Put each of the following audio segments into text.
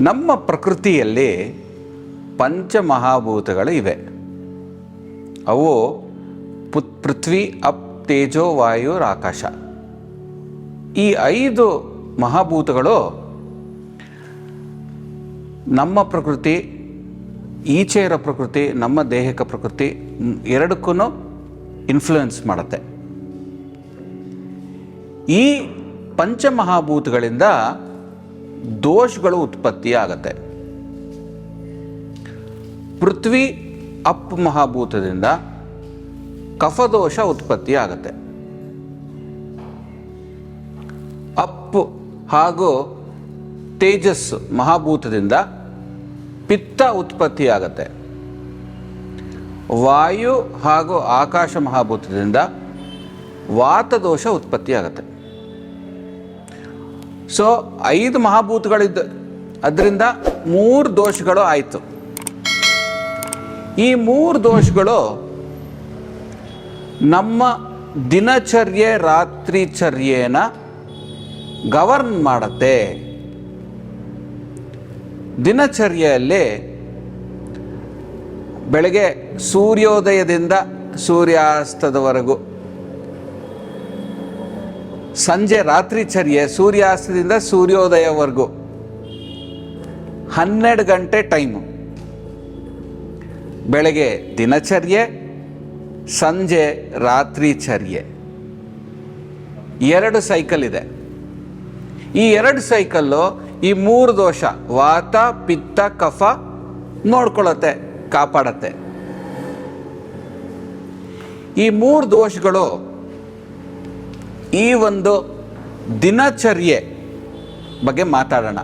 ನಮ್ಮ ಪ್ರಕೃತಿಯಲ್ಲಿ ಪಂಚಮಹಾಭೂತಗಳು ಇವೆ. ಅವು ಪುತ್ ಪೃಥ್ವಿ, ಅಪ್, ತೇಜೋ, ವಾಯು, ಆಕಾಶ. ಈ ಐದು ಮಹಾಭೂತಗಳು ನಮ್ಮ ಪ್ರಕೃತಿ ಈಚೆ ಇರೋ ಪ್ರಕೃತಿ, ನಮ್ಮ ದೇಹಕ ಪ್ರಕೃತಿ ಎರಡಕ್ಕೂ ಇನ್ಫ್ಲುಯೆನ್ಸ್ ಮಾಡುತ್ತೆ. ಈ ಪಂಚಮಹಾಭೂತಗಳಿಂದ ದೋಷಗಳು ಉತ್ಪತ್ತಿ ಆಗತ್ತೆ ಪೃಥ್ವಿ ಅಪ್ ಮಹಾಭೂತದಿಂದ ಕಫದೋಷ ಉತ್ಪತ್ತಿ ಆಗತ್ತೆ ಅಪ್ಪು ಹಾಗೂ ತೇಜಸ್ಸು ಮಹಾಭೂತದಿಂದ ಪಿತ್ತ ಉತ್ಪತ್ತಿ ಆಗತ್ತೆ ವಾಯು ಹಾಗೂ ಆಕಾಶ ಮಹಾಭೂತದಿಂದ ವಾತದೋಷ ಉತ್ಪತ್ತಿ ಆಗತ್ತೆ ಸೊ ಐದು ಮಹಾಭೂತಗಳಿದ್ದ, ಅದರಿಂದ ಮೂರು ದೋಷಗಳು ಆಯಿತು. ಈ ಮೂರು ದೋಷಗಳು ನಮ್ಮ ದಿನಚರ್ಯೆ ರಾತ್ರಿಚರ್ಯೆನ ಗವರ್ನ್ ಮಾಡತ್ತೆ. ದಿನಚರ್ಯೆಯಲ್ಲಿ ಬೆಳಗ್ಗೆ ಸೂರ್ಯೋದಯದಿಂದ ಸೂರ್ಯಾಸ್ತದವರೆಗೂ ಸಂಜೆ ರಾತ್ರಿ ಚರ್ಯೆ, ಸೂರ್ಯಾಸ್ತದಿಂದ ಸೂರ್ಯೋದಯವರೆಗೂ. ಹನ್ನೆರಡು ಗಂಟೆ ಟೈಮು. ಬೆಳಗ್ಗೆ ದಿನಚರ್ಯೆ, ಸಂಜೆ ರಾತ್ರಿ ಚರ್ಯೆ. ಎರಡು ಸೈಕಲ್ ಇದೆ. ಈ ಎರಡು ಸೈಕಲ್ಲು ಈ ಮೂರು ದೋಷ, ವಾತ, ಪಿತ್ತ, ಕಫ ನೋಡ್ಕೊಳತ್ತೆ, ಕಾಪಾಡತ್ತೆ. ಈ ಮೂರು ದೋಷಗಳು ಈ ಒಂದು ದಿನಚರ್ಯೆ ಬಗ್ಗೆ ಮಾತಾಡೋಣ.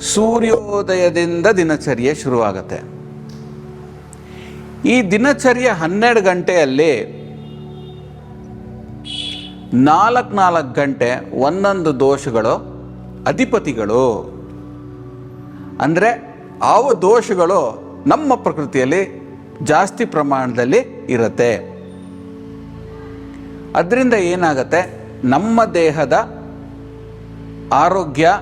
ಸೂರ್ಯೋದಯದಿಂದ ದಿನಚರ್ಯೆ ಶುರುವಾಗುತ್ತೆ. ಈ ದಿನಚರ್ಯೆ ಹನ್ನೆರಡು ಗಂಟೆಯಲ್ಲಿ ನಾಲ್ಕು ನಾಲ್ಕು ಗಂಟೆ ಒಂದೊಂದು ದೋಷಗಳು ಅಧಿಪತಿಗಳು. ಅಂದರೆ ಅವು ದೋಷಗಳು ನಮ್ಮ ಪ್ರಕೃತಿಯಲ್ಲಿ ಜಾಸ್ತಿ ಪ್ರಮಾಣದಲ್ಲಿ ಇರುತ್ತೆ. ಅದರಿಂದ ಏನಾಗತ್ತೆ? ನಮ್ಮ ದೇಹದ ಆರೋಗ್ಯ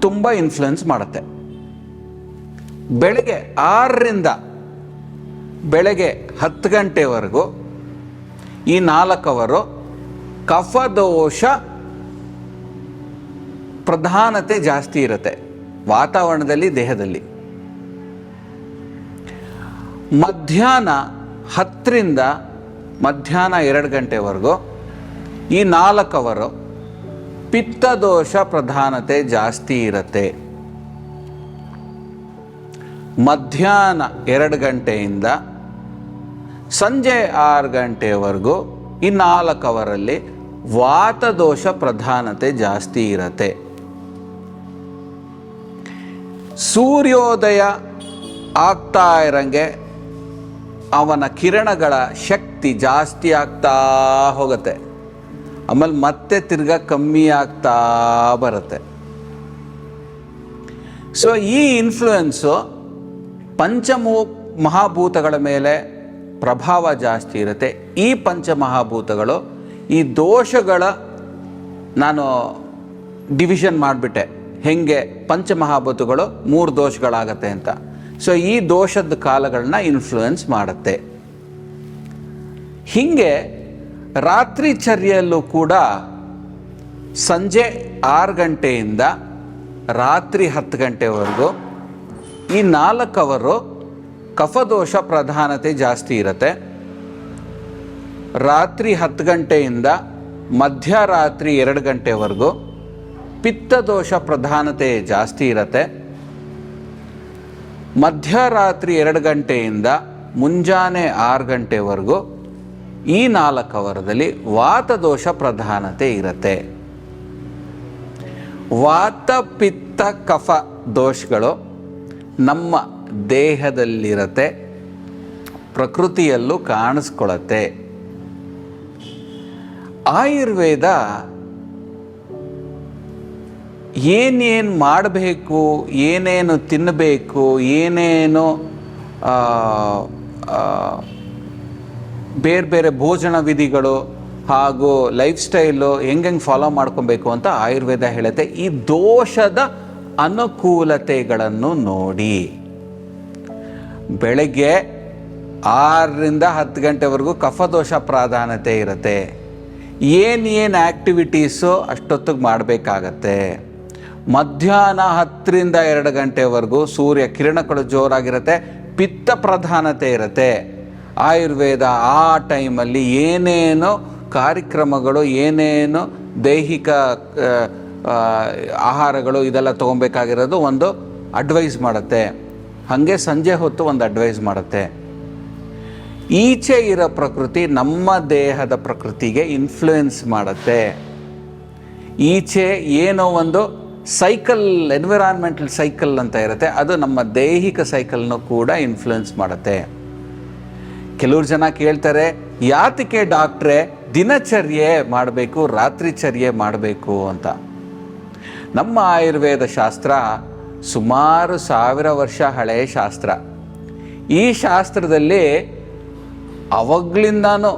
ತುಂಬ ಇನ್ಫ್ಲುಯೆನ್ಸ್ ಮಾಡುತ್ತೆ. ಬೆಳಗ್ಗೆ ಆರರಿಂದ ಬೆಳಗ್ಗೆ ಹತ್ತು ಗಂಟೆವರೆಗೂ ಈ ನಾಲ್ಕವರು ಕಫದೋಷ ಪ್ರಧಾನತೆ ಜಾಸ್ತಿ ಇರುತ್ತೆ ವಾತಾವರಣದಲ್ಲಿ, ದೇಹದಲ್ಲಿ. ಮಧ್ಯಾಹ್ನ ಹತ್ತರಿಂದ ಮಧ್ಯಾಹ್ನ ಎರಡು ಗಂಟೆವರೆಗೂ, ಈ ನಾಲ್ಕು ಅವರು ಪಿತ್ತದೋಷ ಪ್ರಧಾನತೆ ಜಾಸ್ತಿ ಇರುತ್ತೆ. ಮಧ್ಯಾಹ್ನ ಎರಡು ಗಂಟೆಯಿಂದ ಸಂಜೆ ಆರು ಗಂಟೆವರೆಗೂ ಈ ನಾಲ್ಕು ಅವರಲ್ಲಿ ವಾತದೋಷ ಪ್ರಧಾನತೆ ಜಾಸ್ತಿ ಇರತ್ತೆ. ಸೂರ್ಯೋದಯ ಆಗ್ತಾ ಇರಂಗೆ ಅವನ ಕಿರಣಗಳ ಶಕ್ತಿ ಜಾಸ್ತಿ ಆಗ್ತಾ ಹೋಗುತ್ತೆ. ಆಮೇಲೆ ಮತ್ತೆ ತಿರ್ಗಾ ಕಮ್ಮಿ ಆಗ್ತಾ ಬರುತ್ತೆ. ಸೊ ಈ ಇನ್ಫ್ಲುಯೆನ್ಸು ಪಂಚಮೂ ಮಹಾಭೂತಗಳ ಮೇಲೆ ಪ್ರಭಾವ ಜಾಸ್ತಿ ಇರುತ್ತೆ. ಈ ಪಂಚಮಹಾಭೂತಗಳು ಈ ದೋಷಗಳ ನಾನು ಡಿವಿಷನ್ ಮಾಡಿಬಿಟ್ಟೆ. ಹೆಂಗೆ? ಪಂಚಮಹಾಭೂತಗಳು ಮೂರು ದೋಷಗಳಾಗತ್ತೆ ಅಂತ. ಸೊ ಈ ದೋಷದ ಕಾಲಗಳನ್ನ ಇನ್ಫ್ಲುಯೆನ್ಸ್ ಮಾಡುತ್ತೆ. ಹೀಗೆ ರಾತ್ರಿಚರ್ಯೆಯಲ್ಲೂ ಕೂಡ ಸಂಜೆ ಆರು ಗಂಟೆಯಿಂದ ರಾತ್ರಿ ಹತ್ತು ಗಂಟೆವರೆಗೂ ಈ ನಾಲ್ಕು ಅವರು ಕಫದೋಷ ಪ್ರಧಾನತೆ ಜಾಸ್ತಿ ಇರುತ್ತೆ. ರಾತ್ರಿ ಹತ್ತು ಗಂಟೆಯಿಂದ ಮಧ್ಯರಾತ್ರಿ ಎರಡು ಗಂಟೆವರೆಗೂ ಪಿತ್ತದೋಷ ಪ್ರಧಾನತೆ ಜಾಸ್ತಿ ಇರುತ್ತೆ. ಮಧ್ಯರಾತ್ರಿ ಎರಡು ಗಂಟೆಯಿಂದ ಮುಂಜಾನೆ ಆರು ಗಂಟೆವರೆಗೂ ಈ ನಾಲ್ಕು ಅವರದಲ್ಲಿ ವಾತದೋಷ ಪ್ರಧಾನತೆ ಇರುತ್ತೆ. ವಾತ ಪಿತ್ತ ಕಫ ದೋಷಗಳು ನಮ್ಮ ದೇಹದಲ್ಲಿರತ್ತೆ, ಪ್ರಕೃತಿಯಲ್ಲೂ ಕಾಣಿಸ್ಕೊಳತ್ತೆ. ಆಯುರ್ವೇದ ಏನೇನು ಮಾಡಬೇಕು, ಏನೇನು ತಿನ್ನಬೇಕು ಏನೇನು ಬೇರೆ ಬೇರೆ ಭೋಜನ ವಿಧಿಗಳು ಹಾಗೂ ಲೈಫ್ ಸ್ಟೈಲು ಹೆಂಗೆ ಫಾಲೋ ಮಾಡ್ಕೊಬೇಕು ಅಂತ ಆಯುರ್ವೇದ ಹೇಳುತ್ತೆ. ಈ ದೋಷದ ಅನುಕೂಲತೆಗಳನ್ನು ನೋಡಿ. ಬೆಳಗ್ಗೆ ಆರರಿಂದ ಹತ್ತು ಗಂಟೆವರೆಗೂ ಕಫದೋಷ ಪ್ರಾಧಾನ್ಯತೆ ಇರುತ್ತೆ. ಏನೇನು ಏನು ಆ್ಯಕ್ಟಿವಿಟೀಸು ಅಷ್ಟೊತ್ತಿಗೆ ಮಾಡಬೇಕಾಗತ್ತೆ. ಮಧ್ಯಾಹ್ನ ಹತ್ತರಿಂದ ಎರಡು ಗಂಟೆವರೆಗೂ ಸೂರ್ಯ ಕಿರಣಗಳು ಜೋರಾಗಿರುತ್ತೆ, ಪಿತ್ತ ಪ್ರಧಾನತೆ ಇರುತ್ತೆ. ಆಯುರ್ವೇದ ಆ ಟೈಮಲ್ಲಿ ಏನೇನು ಕಾರ್ಯಕ್ರಮಗಳು, ಏನೇನು ದೈಹಿಕ ಆಹಾರಗಳು ಇದೆಲ್ಲ ತೊಗೊಬೇಕಾಗಿರೋದು ಒಂದು ಅಡ್ವೈಸ್ ಮಾಡುತ್ತೆ. ಹಾಗೆ ಸಂಜೆ ಹೊತ್ತು ಒಂದು ಅಡ್ವೈಸ್ ಮಾಡುತ್ತೆ. ಈಚೆ ಇರೋ ಪ್ರಕೃತಿ ನಮ್ಮ ದೇಹದ ಪ್ರಕೃತಿಗೆ ಇನ್ಫ್ಲುಯೆನ್ಸ್ ಮಾಡುತ್ತೆ. ಈಚೆ ಏನೋ ಒಂದು ಸೈಕಲ್ ಎನ್ವಿರಾನ್ಮೆಂಟಲ್ ಸೈಕಲ್ ಅಂತ ಇರುತ್ತೆ. ಅದು ನಮ್ಮ ದೈಹಿಕ ಸೈಕಲ್ನೂ ಕೂಡ ಇನ್ಫ್ಲುಯೆನ್ಸ್ ಮಾಡುತ್ತೆ. ಕೆಲವ್ರು ಜನ ಕೇಳ್ತಾರೆ, ಯಾತಕ್ಕೆ ಡಾಕ್ಟ್ರೆ ದಿನಚರ್ಯೆ ಮಾಡಬೇಕು ರಾತ್ರಿಚರ್ಯೆ ಮಾಡಬೇಕು ಅಂತ. ನಮ್ಮ ಆಯುರ್ವೇದ ಶಾಸ್ತ್ರ ಸುಮಾರು ಸಾವಿರ ವರ್ಷ ಹಳೆಯ ಶಾಸ್ತ್ರ. ಈ ಶಾಸ್ತ್ರದಲ್ಲಿ ಅವಾಗ್ಲಿಂದಾನು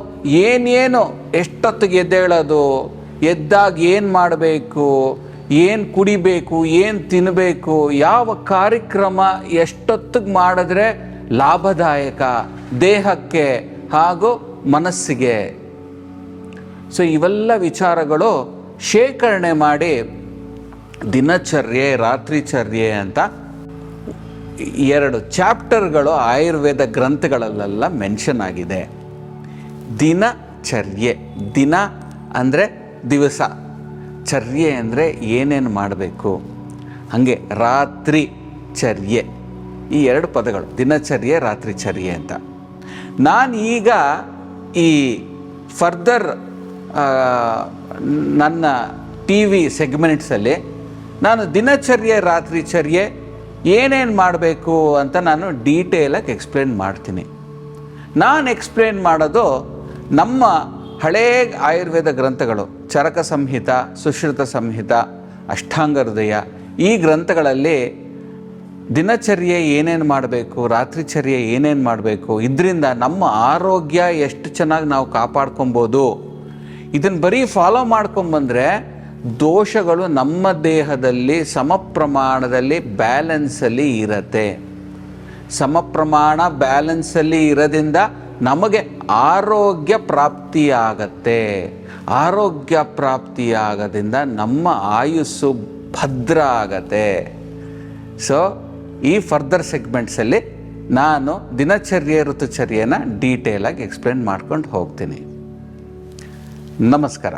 ಏನೇನು ಎಷ್ಟೊತ್ತಿಗೆ ಎದ್ದೇಳೋದು ಎದ್ದಾಗ ಏನು ಮಾಡಬೇಕು, ಏನು ಕುಡಿಬೇಕು, ಏನು ತಿನ್ನಬೇಕು ಯಾವ ಕಾರ್ಯಕ್ರಮ ಎಷ್ಟೊತ್ತಿಗೆ ಮಾಡಿದ್ರೆ ಲಾಭದಾಯಕ ದೇಹಕ್ಕೆ ಹಾಗೂ ಮನಸ್ಸಿಗೆ. ಸೊ ಇವೆಲ್ಲ ವಿಚಾರಗಳು ಶೇಖರಣೆ ಮಾಡಿ ದಿನಚರ್ಯೆ, ರಾತ್ರಿಚರ್ಯೆ ಅಂತ ಎರಡು ಚಾಪ್ಟರ್ಗಳು ಆಯುರ್ವೇದ ಗ್ರಂಥಗಳಲ್ಲೆಲ್ಲ ಮೆನ್ಷನ್ ಆಗಿದೆ. ದಿನಚರ್ಯೆ, ದಿನ ಅಂದರೆ ದಿವಸ. ಚರ್ಯೆ ಅಂದರೆ ಏನೇನು ಮಾಡಬೇಕು? ಹಾಗೆ ರಾತ್ರಿ ಚರ್ಯೆ ಈ ಎರಡು ಪದಗಳು, ದಿನಚರ್ಯೆ, ರಾತ್ರಿಚರ್ಯೆ ಅಂತ. ನಾನು ಈಗ ಈ ಫರ್ದರ್ ನನ್ನ ಟಿ ವಿ ಸೆಗ್ಮೆಂಟ್ಸಲ್ಲಿ ನಾನು ದಿನಚರ್ಯೆ, ರಾತ್ರಿ ಚರ್ಯೆ ಏನೇನು ಮಾಡಬೇಕು ಅಂತ ನಾನು ಡೀಟೇಲಾಗಿ ಎಕ್ಸ್ಪ್ಲೇನ್ ಮಾಡ್ತೀನಿ. ನಾನು ಎಕ್ಸ್ಪ್ಲೇನ್ ಮಾಡೋದು ನಮ್ಮ ಹಳೇ ಆಯುರ್ವೇದ ಗ್ರಂಥಗಳು, ಚರಕ ಸಂಹಿತ, ಸುಶ್ರುತ ಸಂಹಿತ, ಅಷ್ಟಾಂಗ ಹೃದಯ ಈ ಗ್ರಂಥಗಳಲ್ಲಿ ದಿನಚರ್ಯೆ ಏನೇನು ಮಾಡಬೇಕು ರಾತ್ರಿಚರ್ಯೆ ಏನೇನು ಮಾಡಬೇಕು, ಇದರಿಂದ ನಮ್ಮ ಆರೋಗ್ಯ ಎಷ್ಟು ಚೆನ್ನಾಗಿ ನಾವು ಕಾಪಾಡ್ಕೊಬೋದು ಇದನ್ನು ಬರೀ ಫಾಲೋ ಮಾಡ್ಕೊಂಬಂದರೆ ದೋಷಗಳು ನಮ್ಮ ದೇಹದಲ್ಲಿ ಸಮ ಪ್ರಮಾಣದಲ್ಲಿ ಬ್ಯಾಲೆನ್ಸಲ್ಲಿ ಇರತ್ತೆ. ಸಮ ಪ್ರಮಾಣ ಬ್ಯಾಲೆನ್ಸಲ್ಲಿ ಇರೋದ್ರಿಂದ ನಮಗೆ ಆರೋಗ್ಯ ಪ್ರಾಪ್ತಿಯಾಗತ್ತೆ. ಆರೋಗ್ಯ ಪ್ರಾಪ್ತಿಯಾಗೋದ್ರಿಂದ ನಮ್ಮ ಆಯುಸ್ಸು ಭದ್ರ ಆಗತ್ತೆ. ಸೊ ಈ ಫರ್ದರ್ ಸೆಗ್ಮೆಂಟ್ಸಲ್ಲಿ ನಾನು ದಿನಚರ್ಯೆ ಋತುಚರ್ಯನ ಡೀಟೇಲಾಗಿ ಎಕ್ಸ್ಪ್ಲೇನ್ ಮಾಡ್ಕೊಂಡು ಹೋಗ್ತೀನಿ. ನಮಸ್ಕಾರ.